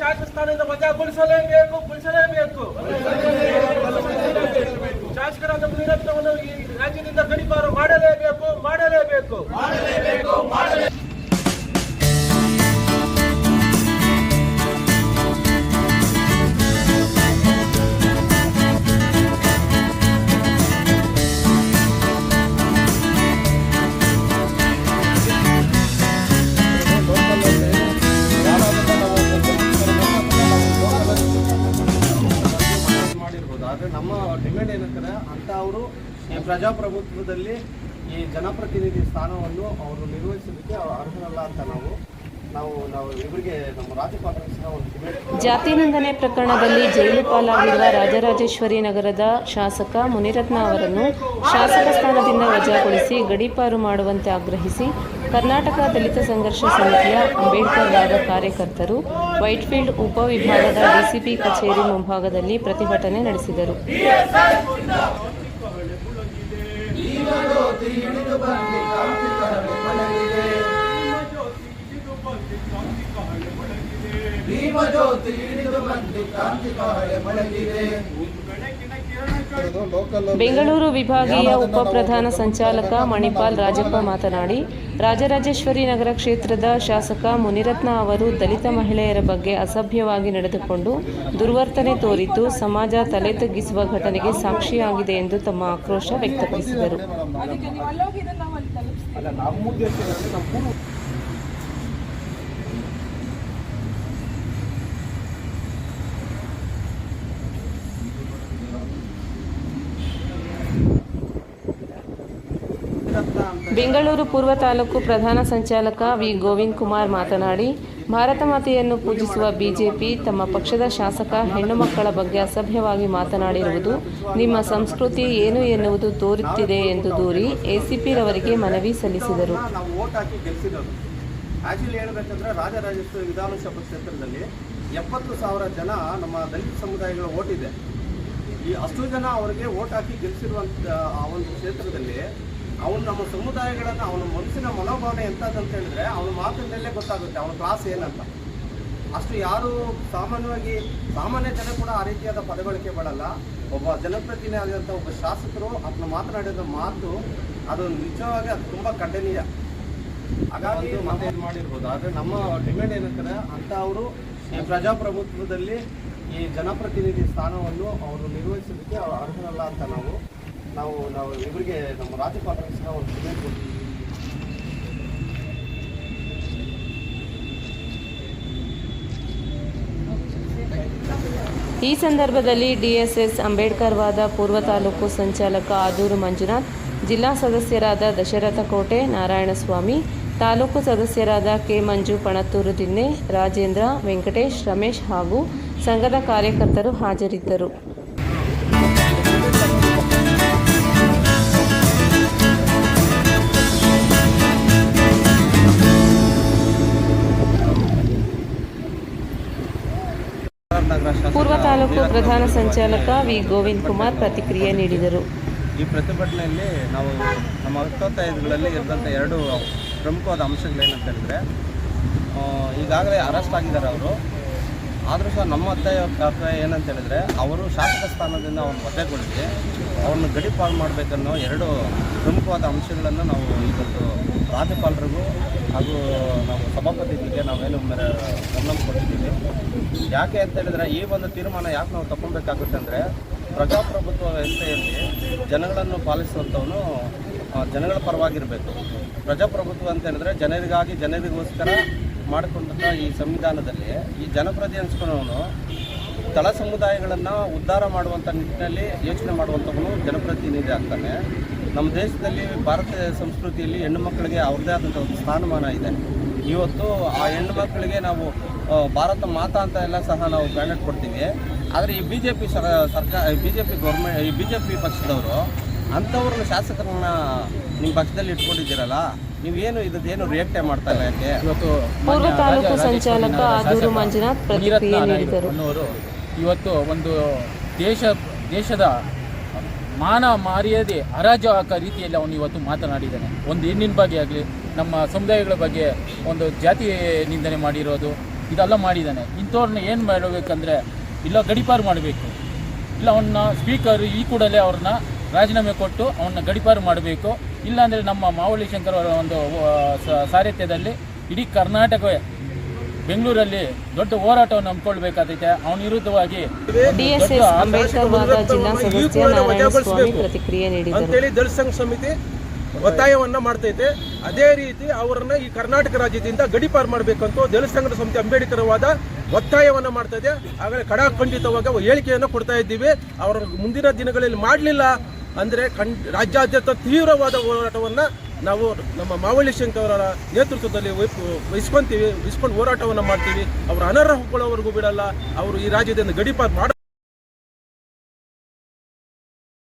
ಶಾಸಕ ಸ್ಥಾನದಿಂದ ವಜಾಗೊಳಿಸಲೇಬೇಕು ಗೊಳಿಸಲೇಬೇಕು. ಶಾಸಕರಾದ ಮುನಿರತ್ನವನ್ನು ಈ ರಾಜ್ಯದಿಂದ ಗಡಿಪಾರು ಮಾಡಲೇಬೇಕು ಮಾಡಲೇಬೇಕು. ನಮ್ಮ ಡಿಮ್ಯಾಂಡ್ ಏನಂತಾರೆ ಅಂತ ಅವರು ಈ ಪ್ರಜಾಪ್ರಭುತ್ವದಲ್ಲಿ ಈ ಜನಪ್ರತಿನಿಧಿ ಸ್ಥಾನವನ್ನು ಅವರು ನಿರ್ವಹಿಸಲಿಕ್ಕೆ ಅರ್ಹರಲ್ಲ ಅಂತ ನಾವು ನಾವು ನಾವು ಇವರಿಗೆ ನಮ್ಮ ರಾಜ್ಯಪಾಲರ ಒಂದು ಡಿಮ್ಯಾಂಡ್ ಜಾತಿ ನಿಂದನೆ ಪ್ರಕರಣದಲ್ಲಿ ಜೈಲು ಪಾಲಾಗಿರುವ ರಾಜರಾಜೇಶ್ವರಿ ನಗರದ ಶಾಸಕ ಮುನಿರತ್ನ ಅವರನ್ನು ಶಾಸಕ ಸ್ಥಾನದಿಂದ ವಜಾಗೊಳಿಸಿ ಗಡೀಪಾರು ಮಾಡುವಂತೆ ಆಗ್ರಹಿಸಿ ಕರ್ನಾಟಕ ದಲಿತ ಸಂಘರ್ಷ ಸಮಿತಿಯ ಅಂಬೇಡ್ಕರ್ ವಾದ ಕಾರ್ಯಕರ್ತರು ವೈಟ್ಫೀಲ್ಡ್ ಉಪವಿಭಾಗದ ಡಿಸಿಪಿ ಕಚೇರಿ ಮುಂಭಾಗದಲ್ಲಿ ಪ್ರತಿಭಟನೆ ನಡೆಸಿದರು. ಬೆಂಗಳೂರು ವಿಭಾಗೀಯ ಉಪಪ್ರಧಾನ ಸಂಚಾಲಕ ಮಣಿಪಾಲ್ ರಾಜಪ್ಪ ಮಾತನಾಡಿ, ರಾಜರಾಜೇಶ್ವರಿ ನಗರ ಕ್ಷೇತ್ರದ ಶಾಸಕ ಮುನಿರತ್ನ ಅವರು ದಲಿತ ಮಹಿಳೆಯರ ಬಗ್ಗೆ ಅಸಭ್ಯವಾಗಿ ನಡೆದುಕೊಂಡು ದುರ್ವರ್ತನೆ ತೋರಿದ್ದು ಸಮಾಜ ತಲೆ ತಗ್ಗಿಸುವ ಘಟನೆಗೆ ಸಾಕ್ಷಿಯಾಗಿದೆ ಎಂದು ತಮ್ಮ ಆಕ್ರೋಶ ವ್ಯಕ್ತಪಡಿಸಿದರು ಅಲ್ಲ ನಮ್ಮ ಉದ್ದೇಶ ಏನಂದ್ರೆ ನಮ್ಮ ಪೂರ್ವ ರತ್ನ ಅಂತ ಬೆಂಗಳೂರು ಪೂರ್ವ ತಾಲೂಕು ಪ್ರಧಾನ ಸಂಚಾಲಕ ವಿ ಗೋವಿಂದ್ ಕುಮಾರ್ ಮಾತನಾಡಿ, ಭಾರತ ಮಾತೆಯನ್ನು ಪೂಜಿಸುವ ಬಿಜೆಪಿ ತಮ್ಮ ಪಕ್ಷದ ಶಾಸಕ, ಹೆಣ್ಣು ಮಕ್ಕಳ ಬಗ್ಗೆ ಅಸಭ್ಯವಾಗಿ ಮಾತನಾಡಿರುವುದು, ನಿಮ್ಮ ಸಂಸ್ಕೃತಿ ಏನು ಎನ್ನುವುದು ತೋರುತ್ತಿದೆ ಎಂದು ದೂರಿ ಎಸಿಪಿರವರಿಗೆ ಮನವಿ ಸಲ್ಲಿಸಿದರು. ಎಪ್ಪತ್ತು ಸಾವಿರ ಜನ ನಮ್ಮ ದಲಿತ ಸಮುದಾಯಗಳ ಓಟಿದೆ. ಈ ಅಷ್ಟು ಜನ ಅವರಿಗೆ ಓಟ್ ಹಾಕಿ ಗೆಲ್ಲಿಸಿರುವಂಥ ಆ ಒಂದು ಕ್ಷೇತ್ರದಲ್ಲಿ ಅವನು ನಮ್ಮ ಸಮುದಾಯಗಳನ್ನು ಅವನ ಮನಸ್ಸಿನ ಮನೋಭಾವನೆ ಎಂಥದ್ದು ಹೇಳಿದ್ರೆ ಅವನ ಮಾತಿನಲ್ಲೇ ಗೊತ್ತಾಗುತ್ತೆ ಅವನ ಕ್ಲಾಸ್ ಏನಂತ. ಅಷ್ಟು ಯಾರು ಸಾಮಾನ್ಯವಾಗಿ ಸಾಮಾನ್ಯ ಜನ ಕೂಡ ಆ ರೀತಿಯಾದ ಪದಗಳಿಕೆ ಬಳಲ್ಲ ಒಬ್ಬ ಜನಪ್ರತಿನಿಧಿ ಆದಂಥ ಒಬ್ಬ ಶಾಸಕರು ಅದನ್ನ ಮಾತನಾಡಿದ ಮಾತು ಅದು ನಿಜವಾಗಿ ಅದು ತುಂಬ ಖಂಡನೀಯ. ಹಾಗಾಗಿ ಮತ್ತೆ ಇದು ಮಾಡಿರ್ಬೋದು ಆದರೆ ನಮ್ಮ ಡಿಮ್ಯಾಂಡ್ ಏನಂತಾರೆ ಅಂತ ಅವರು ಈ ಪ್ರಜಾಪ್ರಭುತ್ವದಲ್ಲಿ ಈ ಜನಪ್ರತಿನಿಧಿ ಸ್ಥಾನವನ್ನು ಅವರು ನಿರ್ವಹಿಸಲಿಕ್ಕೆ ಅವ್ರು ಅರ್ಹರಲ್ಲ ಅಂತ ನಾವು ನಾವು ನಾವು ಇವರಿಗೆ ನಮ್ಮ ರಾಜ್ಯಪಾಲರ ಸಹ ಒಂದು ಡಿಬೇಟ್ ಕೊಡ್ತೀವಿ. ಈ ಸಂದರ್ಭದಲ್ಲಿ ಡಿಎಸ್ಎಸ್ ಅಂಬೇಡ್ಕರ್ ವಾದ ಪೂರ್ವ ತಾಲೂಕು ಸಂಚಾಲಕ ಆದೂರು ಮಂಜುನಾಥ್, ಜಿಲ್ಲಾ ಸದಸ್ಯರಾದ ದಶರಥ ಕೋಟೆ, ನಾರಾಯಣಸ್ವಾಮಿ, ತಾಲೂಕು ಸದಸ್ಯರಾದ ಕೆ ಮಂಜು ಪಣತ್ತೂರು ದಿನ್ನೆ ರಾಜೇಂದ್ರ ವೆಂಕಟೇಶ್ ರಮೇಶ್ ಹಾಗೂ ಸಂಘದ ಕಾರ್ಯಕರ್ತರು ಹಾಜರಿದ್ದರು. ಪೂರ್ವ ತಾಲೂಕು ಪ್ರಧಾನ ಸಂಚಾಲಕ ವಿ ಗೋವಿಂದ್ ಕುಮಾರ್ ಪ್ರತಿಕ್ರಿಯೆ ನೀಡಿದರು. ಈ ಪ್ರತಿಭಟನೆಯಲ್ಲಿ ನಾವು ನಮ್ಮ ಹತ್ತೊತ್ತೈದುಗಳಲ್ಲಿ ಇದ್ದಂಥ ಎರಡು ಪ್ರಮುಖವಾದ ಅಂಶಗಳೇನಂತ ಹೇಳಿದ್ರೆ ಈಗಾಗಲೇ ಅರೆಸ್ಟ್ ಆಗಿದ್ದಾರೆ ಅವರು. ಆದರೂ ಸಹ ನಮ್ಮ ಅತ್ತೆಯ ಅಭಿಪ್ರಾಯ ಏನಂತ ಹೇಳಿದ್ರೆ, ಅವರು ಶಾಸಕ ಸ್ಥಾನದಿಂದ ಅವ್ರನ್ನ ವಜಾಗೊಳಿಸಿ ಅವ್ರನ್ನ ಗಡಿಪಾಲು ಮಾಡಬೇಕನ್ನೋ ಎರಡು ಪ್ರಮುಖವಾದ ಅಂಶಗಳನ್ನು ನಾವು ಇವತ್ತು ರಾಜ್ಯಪಾಲರಿಗೂ ಹಾಗೂ ನಾವು ಸಭಾಪತಿಗಳಿಗೆ ನಾವೇನು ಗಮನ ಕೊಟ್ಟಿದ್ದೀವಿ. ಯಾಕೆ ಅಂತ ಹೇಳಿದ್ರೆ, ಈ ಒಂದು ತೀರ್ಮಾನ ಯಾಕೆ ನಾವು ತಗೊಬೇಕಾಗುತ್ತೆ ಅಂದರೆ, ಪ್ರಜಾಪ್ರಭುತ್ವ ವ್ಯವಸ್ಥೆಯಲ್ಲಿ ಜನಗಳನ್ನು ಪಾಲಿಸುವಂಥವನು ಜನಗಳ ಪರವಾಗಿರಬೇಕು. ಪ್ರಜಾಪ್ರಭುತ್ವ ಅಂತ ಹೇಳಿದ್ರೆ, ಜನರಿಗಾಗಿ, ಜನರಿಗೋಸ್ಕರ ಮಾಡಿಕೊಂಡಂಥ ಈ ಸಂವಿಧಾನದಲ್ಲಿ ಈ ಜನಪ್ರತಿ ಅನ್ಸ್ಕೊಳ್ಳೋನು ತಳ ಸಮುದಾಯಗಳನ್ನು ಉದ್ಧಾರ ಮಾಡುವಂಥ ನಿಟ್ಟಿನಲ್ಲಿ ಯೋಚನೆ ಮಾಡುವಂಥವನು ಜನಪ್ರತಿನಿಧಿ ಆಗ್ತಾನೆ. ನಮ್ಮ ದೇಶದಲ್ಲಿ ಭಾರತೀಯ ಸಂಸ್ಕೃತಿಯಲ್ಲಿ ಹೆಣ್ಣು ಮಕ್ಕಳಿಗೆ ಅವ್ರದ್ದೇ ಆದಂಥ ಒಂದು ಸ್ಥಾನಮಾನ ಇದೆ. ಇವತ್ತು ಆ ಹೆಣ್ಣು ಮಕ್ಕಳಿಗೆ ನಾವು ಭಾರತ ಮಾತಾ ಅಂತ ಎಲ್ಲ ಸಹ ನಾವು ಬ್ರ್ಯಾಂಡೆಡ್ ಕೊಡ್ತೀವಿ. ಆದರೆ ಈ ಬಿ ಜೆ ಪಿ ಸರ್ಕಾರ ಬಿ ಜೆ ಪಿ ಗೌರ್ಮೆಂಟ್, ಈ ಬಿ ಜೆ ಪಿ ಪಕ್ಷದವರು ಅಂಥವ್ರನ್ನ ಶಾಸಕರನ್ನ ನಿಮ್ಮ ಪಕ್ಷದಲ್ಲಿ ಇಟ್ಕೊಂಡಿದ್ದೀರಲ್ಲ ನೀವೇನು ಇದೇನು ರಿಯಾಕ್ಟೇ ಮಾಡ್ತಾ ಇಲ್ಲ ಯಾಕೆ? ಇವತ್ತು ಪೂರ್ವ ತಾಲೂಕು ಸಂಚಾಲಕ ಆದೂರು ಮಂಜುನಾಥ್ ಪ್ರತಿಕ್ರಿಯೆ ನೀಡಿದರು. ಅನ್ನೋರು ಇವತ್ತು ಒಂದು ದೇಶ ದೇಶದ ಮಾನ ಮರ್ಯಾದೆ ಹರಾಜು ಹಾಕೋ ರೀತಿಯಲ್ಲಿ ಅವನು ಇವತ್ತು ಮಾತನಾಡಿದ್ದಾನೆ. ಒಂದು ಹೆಣ್ಣಿನ ಬಗ್ಗೆ ಆಗಲಿ ನಮ್ಮ ಸಮುದಾಯಗಳ ಬಗ್ಗೆ ಒಂದು ಜಾತಿ ನಿಂದನೆ ಮಾಡಿರೋದು ಇದೆಲ್ಲ ಮಾಡಿದ್ದಾನೆ. ಇಂಥವ್ರನ್ನ ಏನು ಮಾಡಬೇಕಂದ್ರೆ ಇಲ್ಲ ಗಡಿಪಾರು ಮಾಡಬೇಕು. ಇಲ್ಲ ಅವನ್ನ ಸ್ಪೀಕರ್ ಈ ಕೂಡಲೇ ಅವ್ರನ್ನ ರಾಜೀನಾಮೆ ಕೊಟ್ಟು ಅವನ್ನ ಗಡಿಪಾರು ಮಾಡಬೇಕು. ಇಲ್ಲಾಂದರೆ ನಮ್ಮ ಮಾವಳ್ಳಿ ಶಂಕರ್ ಅವರ ಒಂದು ಸಾರಥ್ಯದಲ್ಲಿ ಇಡೀ ಕರ್ನಾಟಕ ಬೆಂಗಳೂರಲ್ಲಿ ದೊಡ್ಡ ಹೋರಾಟವನ್ನು ಹಮ್ಮಿಕೊಳ್ಬೇಕಾದೈತೆ. ಅವನ ವಿರುದ್ಧವಾಗಿ ಅಂತೇಳಿ ದಲಿತ ಸಂಘ ಸಮಿತಿ ಒತ್ತಾಯವನ್ನ ಮಾಡ್ತೈತೆ. ಅದೇ ರೀತಿ ಅವರನ್ನ ಈ ಕರ್ನಾಟಕ ರಾಜ್ಯದಿಂದ ಗಡಿಪಾರು ಮಾಡಬೇಕಂತ ದಲಿತ ಸಂಘದ ಸಮಿತಿ ಅಂಬೇಡ್ಕರ್ ವಾದ ಒತ್ತಾಯವನ್ನ ಮಾಡ್ತಾ ಇದೆ ಆಗಲೇ ಕಡಾಖಂಡಿತವಾಗಿ ಹೇಳಿಕೆಯನ್ನು ಕೊಡ್ತಾ ಇದ್ದೀವಿ. ಅವರ ಮುಂದಿನ ದಿನಗಳಲ್ಲಿ ಮಾಡಲಿಲ್ಲ. ಅಂದ್ರೆ ರಾಜ್ಯಾದ್ಯಂತ ತೀವ್ರವಾದ ಹೋರಾಟವನ್ನ ನಾವು ನಮ್ಮ ಮಾವಳ್ಳಿ ಶಂಕರ್ ಅವರ ನೇತೃತ್ವದಲ್ಲಿ ವಹಿಸ್- ವಹಿಸ್ಕೊಂತೀವಿ, ವಹಿಸ್ಕೊಂಡು ಹೋರಾಟವನ್ನ ಮಾಡ್ತೀವಿ. ಅವರು ಅನರ್ಹಗೊಳ್ಳೋವರೆಗೂ ಬಿಡಲ್ಲ. ಅವರು ಈ ರಾಜ್ಯದಿಂದ ಗಡಿಪಾರು ಮಾಡ